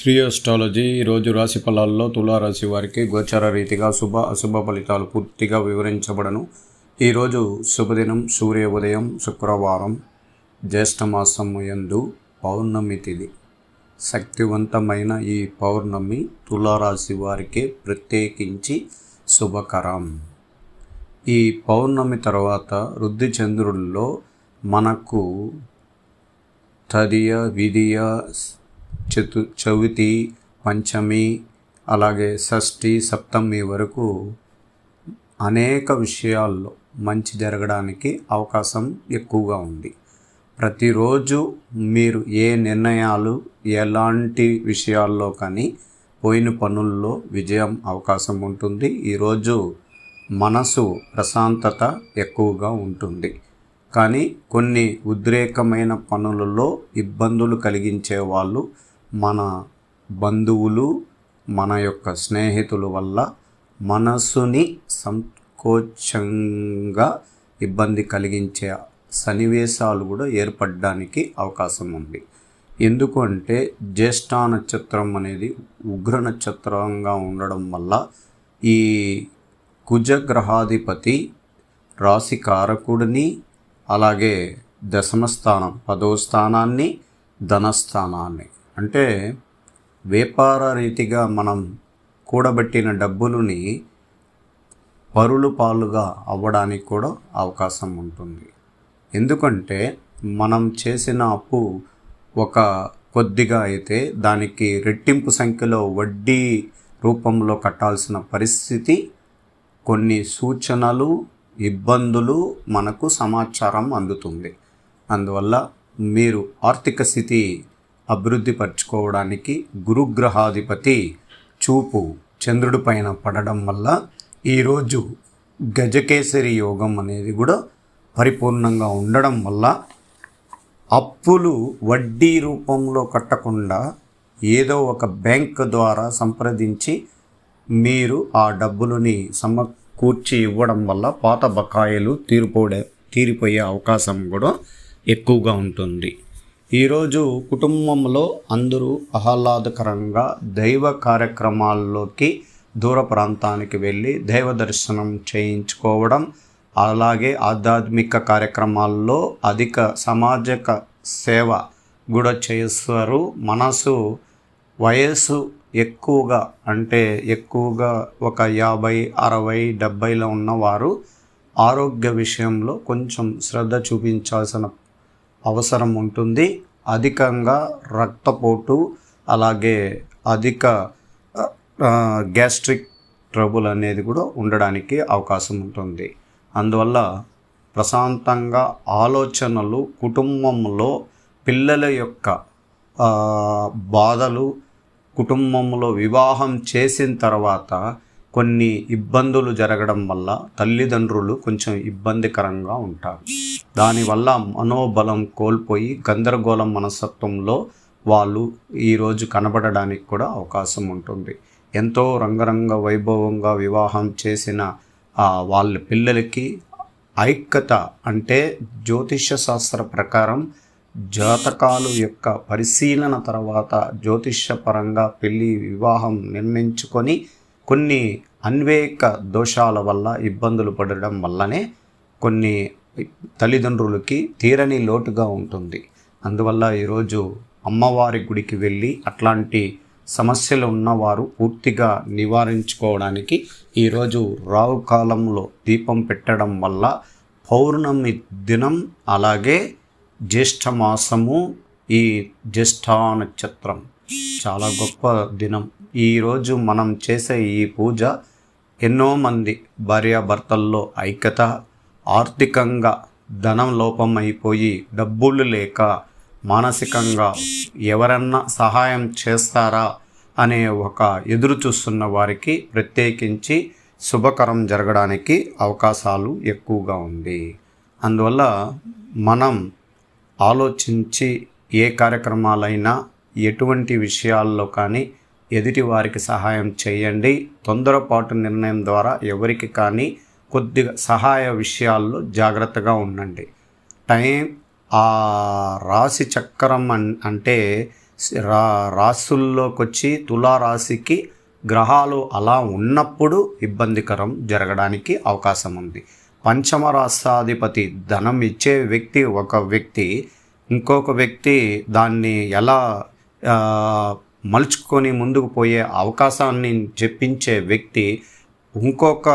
Shri astrology ఈరోజు రాశి ఫలాల్లో తులారాశి వారికి గోచర రీతిగా శుభ అశుభ ఫలితాలు పూర్తిగా వివరించబడను. ఈరోజు శుభదినం సూర్య ఉదయం శుక్రవారం జ్యేష్ఠమాసం యందు పౌర్ణమి తిది. శక్తివంతమైన ఈ పౌర్ణమి తులారాశి వారికి ప్రత్యేకించి శుభకరం. ఈ పౌర్ణమి తర్వాత వృద్ధి చంద్రుల్లో మనకు తదియ విధియ చతు చవితి పంచమి అలాగే షష్ఠి సప్తమి వరకు అనేక విషయాల్లో మంచి జరగడానికి అవకాశం ఎక్కువగా ఉంది. ప్రతిరోజు మీరు ఏ నిర్ణయాలు ఎలాంటి విషయాల్లో కానీ పోయిన పనుల్లో విజయం అవకాశం ఉంటుంది. ఈరోజు మనసు ప్రశాంతత ఎక్కువగా ఉంటుంది. కానీ కొన్ని ఉద్రేకమైన పనులలో ఇబ్బందులు కలిగించే వాళ్ళు మన బంధువులు మన యొక్క స్నేహితుల వల్ల మనసుని సంకోచంగా ఇబ్బంది కలిగించే సన్నివేశాలు కూడా ఏర్పడడానికి అవకాశం ఉంది. ఎందుకంటే జ్యేష్ఠ నక్షత్రం అనేది ఉగ్ర నక్షత్రంగా ఉండడం వల్ల ఈ కుజగ్రహాధిపతి రాశి కారకుడిని అలాగే దశమ స్థానం పదో స్థానాన్ని ధనస్థానాన్ని అంటే వ్యాపార రీతిగా మనం కూడబెట్టిన డబ్బులని పరులు పాలుగా అవ్వడానికి కూడా అవకాశం ఉంటుంది. ఎందుకంటే మనం చేసిన అప్పు ఒక కొద్దిగా అయితే దానికి రెట్టింపు సంఖ్యలో వడ్డీ రూపంలో కట్టాల్సిన పరిస్థితి కొన్ని సూచనలు ఇబ్బందులు మనకు సమాచారం అందుతుంది. అందువల్ల మీరు ఆర్థిక స్థితి అభివృద్ధి పరచుకోవడానికి గురుగ్రహాధిపతి చూపు చంద్రుడి పైన పడడం వల్ల ఈరోజు గజకేసరి యోగం అనేది కూడా పరిపూర్ణంగా ఉండడం వల్ల అప్పులు వడ్డీ రూపంలో కట్టకుండా ఏదో ఒక బ్యాంక్ ద్వారా సంప్రదించి మీరు ఆ డబ్బులని సమకూర్చి ఇవ్వడం వల్ల పాత బకాయిలు తీరిపోడే తీరిపోయే అవకాశం కూడా ఎక్కువగా ఉంటుంది. ఈరోజు కుటుంబంలో అందరూ ఆహ్లాదకరంగా దైవ కార్యక్రమాల్లోకి దూర ప్రాంతానికి వెళ్ళి దైవ దర్శనం చేయించుకోవడం అలాగే ఆధ్యాత్మిక కార్యక్రమాల్లో అధిక సామాజిక సేవ కూడా చేస్తారు. మనసు వయస్సు ఎక్కువగా అంటే ఎక్కువగా ఒక యాభై అరవై డెబ్భైలో ఉన్నవారు ఆరోగ్య విషయంలో కొంచెం శ్రద్ధ చూపించాల్సిన అవసరం ఉంటుంది. అధికంగా రక్తపోటు అలాగే అధిక గ్యాస్ట్రిక్ ట్రబుల్ అనేది కూడా ఉండడానికి అవకాశం ఉంటుంది. అందువల్ల ప్రశాంతంగా ఆలోచనలు కుటుంబంలో పిల్లల యొక్క బాధలు కుటుంబంలో వివాహం చేసిన తర్వాత కొన్ని ఇబ్బందులు జరగడం వల్ల తల్లిదండ్రులు కొంచెం ఇబ్బందికరంగా ఉంటారు. దానివల్ల మనోబలం కోల్పోయి గందరగోళం మనస్తత్వంలో వాళ్ళు ఈరోజు కనబడడానికి కూడా అవకాశం ఉంటుంది. ఎంతో రంగరంగ వైభవంగా వివాహం చేసిన వాళ్ళ పిల్లలకి ఐక్యత అంటే జ్యోతిష శాస్త్ర ప్రకారం జాతకాలు యొక్క పరిశీలన తర్వాత జ్యోతిషపరంగా పెళ్ళి వివాహం నిర్ణయించుకొని కొన్ని అన్వేక దోషాల వల్ల ఇబ్బందులు పడడం వల్లనే కొన్ని తల్లిదండ్రులకి తీరని లోటుగా ఉంటుంది. అందువల్ల ఈరోజు అమ్మవారి గుడికి వెళ్ళి అట్లాంటి సమస్యలు ఉన్నవారు పూర్తిగా నివారించుకోవడానికి ఈరోజు రావు కాలంలో దీపం పెట్టడం వల్ల పౌర్ణమి దినం అలాగే జ్యేష్ఠమాసము ఈ జ్యేష్ఠ నక్షత్రం చాలా గొప్ప దినం. ఈరోజు మనం చేసే ఈ పూజ ఎన్నో మంది భార్యాభర్తల్లో ఐక్యత ఆర్థికంగా ధనం లోపం అయిపోయి డబ్బులు లేక మానసికంగా ఎవరన్నా సహాయం చేస్తారా అనే ఒక ఎదురు చూస్తున్న వారికి ప్రత్యేకించి శుభకరం జరగడానికి అవకాశాలు ఎక్కువగా ఉంది. అందువల్ల మనం ఆలోచించి ఏ కార్యక్రమాలైనా ఎటువంటి విషయాల్లో కానీ ఎదుటి వారికి సహాయం చేయండి. తొందరపాటు నిర్ణయం ద్వారా ఎవరికి కానీ కొద్దిగా సహాయ విషయాల్లో జాగ్రత్తగా ఉండండి. టైం ఆ రాశి చక్రం అన్ అంటే రా రాసుల్లోకి వచ్చి తులారాశికి గ్రహాలు అలా ఉన్నప్పుడు ఇబ్బందికరం జరగడానికి అవకాశం ఉంది. పంచమ రాష్ట్రాధిపతి ధనం ఇచ్చే వ్యక్తి ఒక వ్యక్తి ఇంకొక వ్యక్తి దాన్ని ఎలా మలుచుకొని ముందుకు పోయే అవకాశాన్ని చెప్పించే వ్యక్తి ఇంకొక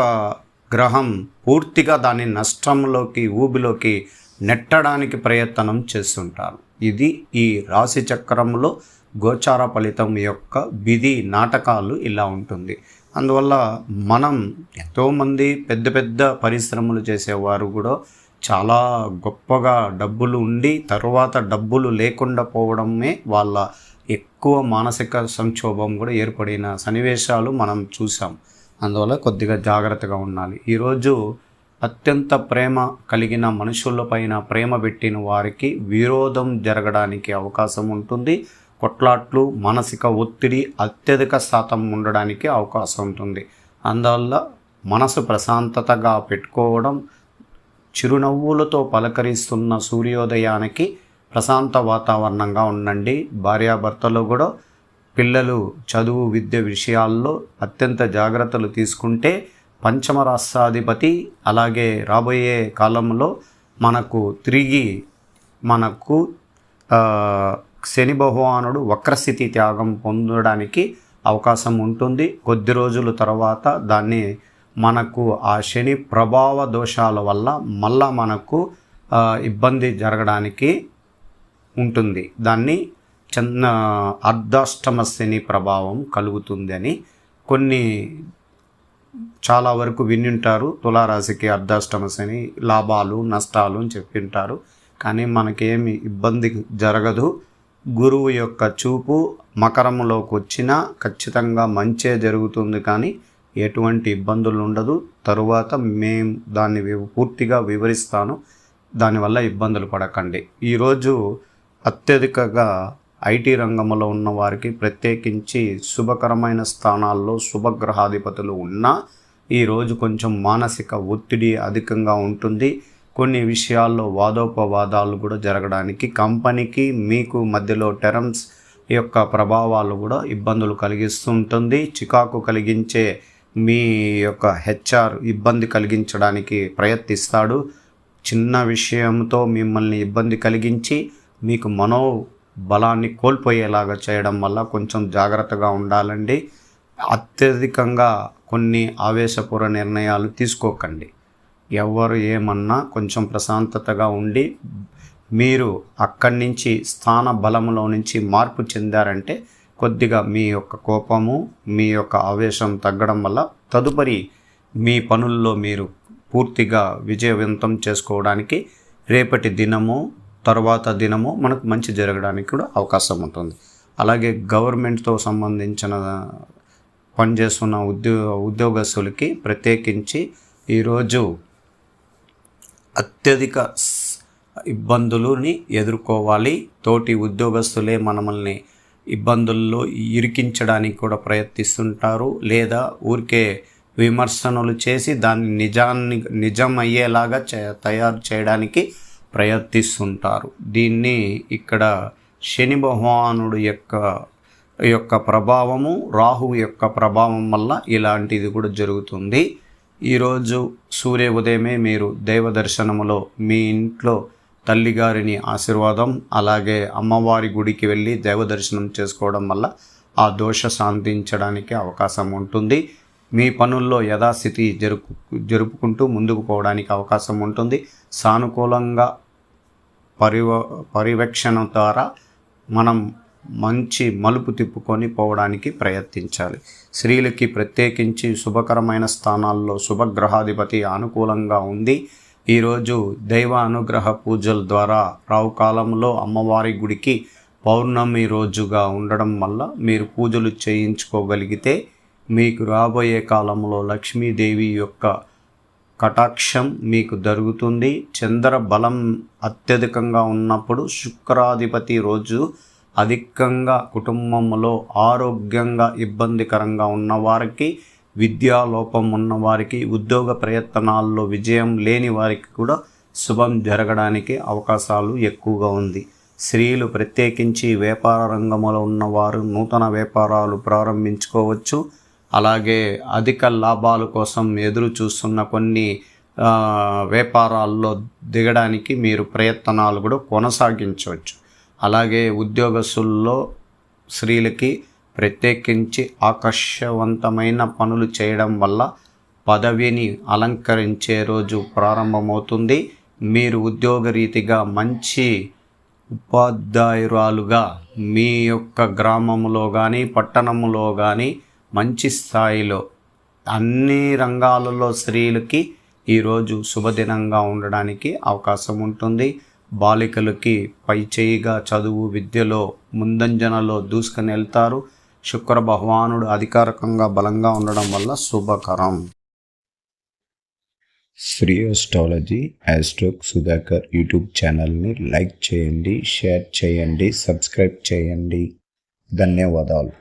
గ్రహం పూర్తిగా దాన్ని నష్టంలోకి ఊబిలోకి నెట్టడానికి ప్రయత్నం చేస్తుంటారు. ఇది ఈ రాశి చక్రంలో గోచార ఫలితం యొక్క విధి నాటకాలు ఇలా ఉంటుంది. అందువల్ల మనం ఎంతోమంది పెద్ద పెద్ద పరిశ్రమలు చేసేవారు కూడా చాలా గొప్పగా డబ్బులు ఉండి తర్వాత డబ్బులు లేకుండా పోవడమే వాళ్ళ ఎక్కువ మానసిక సంక్షోభం కూడా ఏర్పడిన సన్నివేశాలు మనం చూసాం అందువల్ల కొద్దిగా జాగ్రత్తగా ఉండాలి. ఈరోజు అత్యంత ప్రేమ కలిగిన మనుషులపైన ప్రేమ పెట్టిన వారికి విరోధం జరగడానికి అవకాశం ఉంటుంది. కొట్లాట్లు మానసిక ఒత్తిడి అత్యధిక శాతం ఉండడానికి అవకాశం ఉంటుంది. అందువల్ల మనసు ప్రశాంతతగా పెట్టుకోవడం చిరునవ్వులతో పలకరిస్తున్న సూర్యోదయానికి ప్రశాంత వాతావరణంగా ఉండండి. భార్యాభర్తలు కూడా పిల్లలు చదువు విద్య విషయాల్లో అత్యంత జాగ్రత్తలు తీసుకుంటే పంచమ రాష్ట్రాధిపతి అలాగే రాబోయే కాలంలో మనకు తిరిగి మనకు శని భగవానుడు వక్రస్థితి త్యాగం పొందడానికి అవకాశం ఉంటుంది. కొద్ది రోజుల తర్వాత దాన్ని మనకు ఆ శని ప్రభావ దోషాల వల్ల మళ్ళా మనకు ఇబ్బంది జరగడానికి ఉంటుంది. దాన్ని చిన్న అర్ధాష్టమ శని ప్రభావం కలుగుతుందని కొన్ని చాలా వరకు వినింటారు. తులారాశికి అర్ధాష్టమ శని లాభాలు నష్టాలు అని చెప్పింటారు. కానీ మనకేమి ఇబ్బంది జరగదు. గురువు యొక్క చూపు మకరంలోకి వచ్చినా ఖచ్చితంగా మంచే జరుగుతుంది కానీ ఎటువంటి ఇబ్బందులు ఉండదు. తరువాత మేము దాన్ని పూర్తిగా వివరిస్తాను. దానివల్ల ఇబ్బందులు పడకండి. ఈరోజు అత్యధికంగా ఐటీ రంగంలో ఉన్న వారికి ప్రత్యేకించి శుభకరమైన స్థానాల్లో శుభగ్రహాధిపతులు ఉన్నా ఈరోజు కొంచెం మానసిక ఒత్తిడి అధికంగా ఉంటుంది. కొన్ని విషయాల్లో వాదోపవాదాలు కూడా జరగడానికి కంపెనీకి మీకు మధ్యలో టెరమ్స్ యొక్క ప్రభావాలు కూడా ఇబ్బందులు కలిగిస్తుంటుంది. చికాకు కలిగించే మీ యొక్క హెచ్ఆర్ ఇబ్బంది కలిగించడానికి ప్రయత్నిస్తాడు. చిన్న విషయంతో మిమ్మల్ని ఇబ్బంది కలిగించి మీకు మనో బలాన్ని కోల్పోయేలాగా చేయడం వల్ల కొంచెం జాగ్రత్తగా ఉండాలండి. అత్యధికంగా కొన్ని ఆవేశపూర్వ నిర్ణయాలు తీసుకోకండి. ఎవరు ఏమన్నా కొంచెం ప్రశాంతతగా ఉండి మీరు అక్కడి నుంచి స్థాన బలంలో నుంచి మార్పు చెందారంటే కొద్దిగా మీ యొక్క కోపము మీ యొక్క ఆవేశం తగ్గడం వల్ల తదుపరి మీ పనుల్లో మీరు పూర్తిగా విజయవంతం చేసుకోవడానికి రేపటి దినము తర్వాత దినము మనకు మంచి జరగడానికి కూడా అవకాశం ఉంటుంది. అలాగే గవర్నమెంట్తో సంబంధించిన పనిచేస్తున్న ఉద్యోగ ఉద్యోగస్తులకి ప్రత్యేకించి ఈరోజు అత్యధిక ఇబ్బందులని ఎదుర్కోవాలి. తోటి ఉద్యోగస్తులే మనల్ని ఇబ్బందుల్లో ఇరికించడానికి కూడా ప్రయత్నిస్తుంటారు. లేదా ఊరికే విమర్శనలు చేసి దాన్ని నిజాన్ని నిజం అయ్యేలాగా చే- తయారు చేయడానికి ప్రయత్నిస్తుంటారు. దీన్ని ఇక్కడ శని భగవానుడు యొక్క యొక్క ప్రభావము రాహువు యొక్క ప్రభావం వల్ల ఇలాంటిది కూడా జరుగుతుంది. ఈరోజు సూర్య ఉదయమే మీరు దైవ దర్శనములో మీ ఇంట్లో తల్లిగారిని ఆశీర్వాదం అలాగే అమ్మవారి గుడికి వెళ్ళి దైవ దర్శనం చేసుకోవడం వల్ల ఆ దోష శాంతించడానికి అవకాశం ఉంటుంది. మీ పనుల్లో యథాస్థితి జరుపు జరుపుకుంటూ ముందుకు పోవడానికి అవకాశం ఉంటుంది. సానుకూలంగా పరివ పరివేక్షణ ద్వారా మనం మంచి మలుపు తిప్పుకొని పోవడానికి ప్రయత్నించాలి. స్త్రీలకి ప్రత్యేకించి శుభకరమైన స్థానాల్లో శుభగ్రహాధిపతి అనుకూలంగా ఉంది. ఈరోజు దైవ అనుగ్రహ పూజల ద్వారా రావు కాలంలో అమ్మవారి గుడికి పౌర్ణమి రోజుగా ఉండడం వల్ల మీరు పూజలు చేయించుకోగలిగితే మీకు రాబోయే కాలంలో లక్ష్మీదేవి యొక్క కటాక్షం మీకు జరుగుతుంది చంద్ర బలం అత్యధికంగా ఉన్నప్పుడు శుక్రాధిపతి రోజు అధికంగా కుటుంబంలో ఆరోగ్యంగా ఇబ్బందికరంగా ఉన్నవారికి విద్యాలోపం ఉన్నవారికి ఉద్యోగ ప్రయత్నాల్లో విజయం లేని వారికి కూడా శుభం జరగడానికి అవకాశాలు ఎక్కువగా ఉంది. స్త్రీలు ప్రత్యేకించి వ్యాపార రంగంలో ఉన్నవారు నూతన వ్యాపారాలు ప్రారంభించుకోవచ్చు. అలాగే అధిక లాభాల కోసం ఎదురు చూస్తున్న కొన్ని వ్యాపారాల్లో దిగడానికి మీరు ప్రయత్నాలు కూడా కొనసాగించవచ్చు. అలాగే ఉద్యోగస్తుల్లో స్త్రీలకి ప్రత్యేకించి ఆకర్షవంతమైన పనులు చేయడం వల్ల పదవిని అలంకరించే రోజు ప్రారంభమవుతుంది. మీరు ఉద్యోగరీతిగా మంచి ఉపాధ్యాయురాలుగా మీ యొక్క గ్రామంలో కానీ పట్టణంలో కానీ మంచి స్థాయిలో అన్ని రంగాలలో స్త్రీలకి ఈరోజు శుభదినంగా ఉండడానికి అవకాశం ఉంటుంది. బాలికలకి పై చేయిగా చదువు విద్యలో ముందంజనలో దూసుకుని వెళ్తారు. శుక్ర భగవానుడు అధికారికంగా బలంగా ఉండడం వల్ల శుభకరం. శ్రీ అస్ట్రాలజీ యాస్ట్రోక్ సుధాకర్ యూట్యూబ్ ఛానల్ని లైక్ చేయండి షేర్ చేయండి సబ్స్క్రైబ్ చేయండి. ధన్యవాదాలు.